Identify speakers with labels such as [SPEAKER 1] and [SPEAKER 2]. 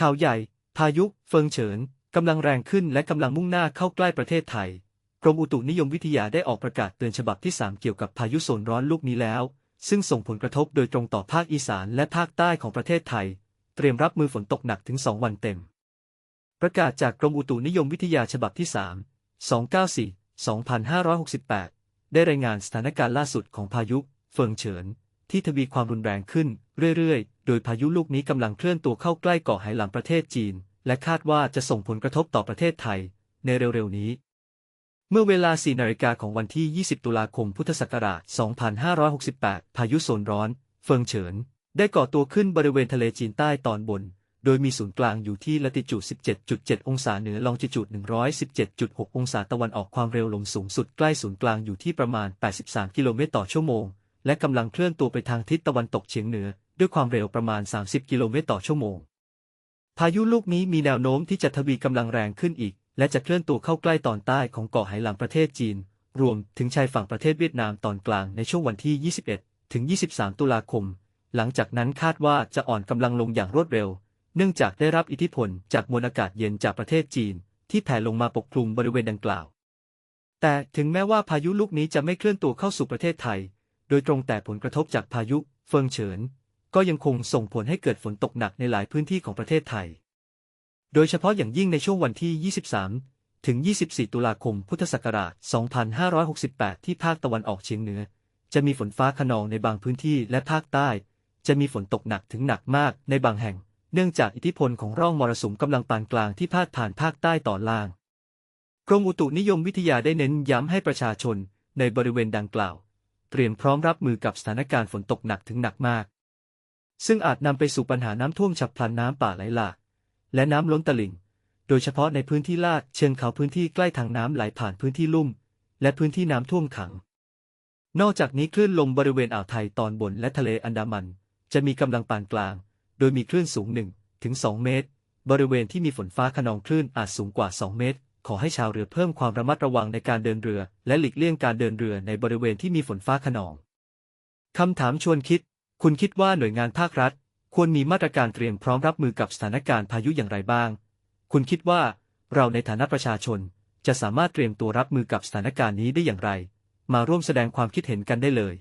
[SPEAKER 1] ข่าวใหญ่ พายุเฟิงเฉินกำลังแรงขึ้นและกำลังมุ่งหน้าเข้าใกล้ประเทศไทย กรมอุตุนิยมวิทยาได้ออกประกาศเตือนฉบับที่ 3 เกี่ยวกับพายุโซนร้อนลูกนี้แล้ว ซึ่งส่งผลกระทบโดยตรงต่อภาคอีสานและภาคใต้ของประเทศไทย เตรียมรับมือฝนตกหนักถึง 2 วันเต็ม ประกาศจากกรมอุตุนิยมวิทยาฉบับที่ 3 294 2568 ได้รายงานสถานการณ์ล่าสุดของพายุเฟิงเฉินที่ทวีความรุนแรงขึ้นเรื่อยๆโดยพายุลูกนี้กำลังเคลื่อนตัวเข้าใกล้เกาะไหหลำประเทศจีน และคาดว่าจะส่งผลกระทบต่อประเทศไทย ในเร็วๆนี้ เมื่อเวลา 4 นาฬิกาของวันที่ 20 ตุลาคม พุทธศักราช 2568 พายุโซนร้อน เฟิงเฉิน ได้ก่อตัวขึ้นบริเวณทะเลจีนใต้ตอนบน โดยมีศูนย์กลางอยู่ที่ละติจูด 17.7 องศาเหนือลองจิจูด 117.6 องศาตะวันออกความเร็วลมสูงสุดใกล้ศูนย์กลางอยู่ที่ประมาณ 83 กิโลเมตรต่อชั่วโมง และกำลังเคลื่อนตัวไปทางทิศตะวันตกเฉียงเหนือ ด้วยความเร็วประมาณ 30 กิโลเมตรต่อชั่วโมง พายุลูกนี้มีแนวโน้มที่จะทวีกำลังแรงขึ้นอีก และจะเคลื่อนตัวเข้าใกล้ตอนใต้ของเกาะไหหลำประเทศจีน รวมถึงชายฝั่งประเทศเวียดนามตอนกลางในช่วงวันที่ 21 ถึง 23 ตุลาคม หลังจากนั้นคาดว่าจะอ่อนกำลังลงอย่างรวดเร็ว เนื่องจากได้รับอิทธิพลจากมวลอากาศเย็นจากประเทศจีน ที่แผ่ลงมาปกคลุมบริเวณดังกล่าว แต่ถึงแม้ว่าพายุลูกนี้จะไม่เคลื่อนตัวเข้าสู่ประเทศไทย โดยตรงแต่ผลกระทบจากพายุเฟิงเฉิน ก็ยังคงส่งผลให้เกิดฝนตกหนักในหลายพื้นที่ของประเทศไทย โดยเฉพาะอย่างยิ่งในช่วงวันที่ 23 ถึง 24 ตุลาคม พุทธศักราช 2568 ที่ภาคตะวันออกเฉียงเหนือ จะมีฝนฟ้าขนองในบางพื้นที่และภาคใต้ จะมีฝนตกหนักถึงหนักมากในบางแห่ง เนื่องจากอิทธิพลของร่องมรสุมกำลังปานกลางที่พาดผ่านภาคใต้ตอนล่าง กรมอุตุนิยมวิทยาได้เน้นย้ำให้ประชาชนในบริเวณดังกล่าว เตรียมพร้อมรับมือกับสถานการณ์ฝนตกหนักถึงหนักมาก ซึ่งอาจนำไปสู่ปัญหาน้ำท่วมฉับพลันน้ำป่าไหลหลากและน้ำล้นตลิ่ง โดยเฉพาะในพื้นที่ลาดเชิงเขาพื้นที่ใกล้ทางน้ำไหลผ่านพื้นที่ลุ่ม และพื้นที่น้ำท่วมขัง นอกจากนี้คลื่นลมบริเวณอ่าวไทยตอนบนและทะเลอันดามัน จะมีกำลังปานกลาง โดยมีคลื่นสูง1ถึง2เมตร บริเวณที่มีฝนฟ้าขนองคลื่นอาจสูงกว่า 2 เมตร ขอให้ชาวเรือเพิ่มความระมัดระวังในการเดินเรือ และหลีกเลี่ยงการเดินเรือในบริเวณที่มีฝนฟ้าขนองคำถามชวนคิด คุณคิดว่าหน่วยงานภาครัฐ ควรมีมาตรการเตรียมพร้อมรับมือกับสถานการณ์พายุอย่างไรบ้าง คุณคิดว่าเราในฐานะประชาชนจะสามารถเตรียมตัวรับมือกับสถานการณ์นี้ได้อย่างไร มาร่วมแสดงความคิดเห็นกันได้เลย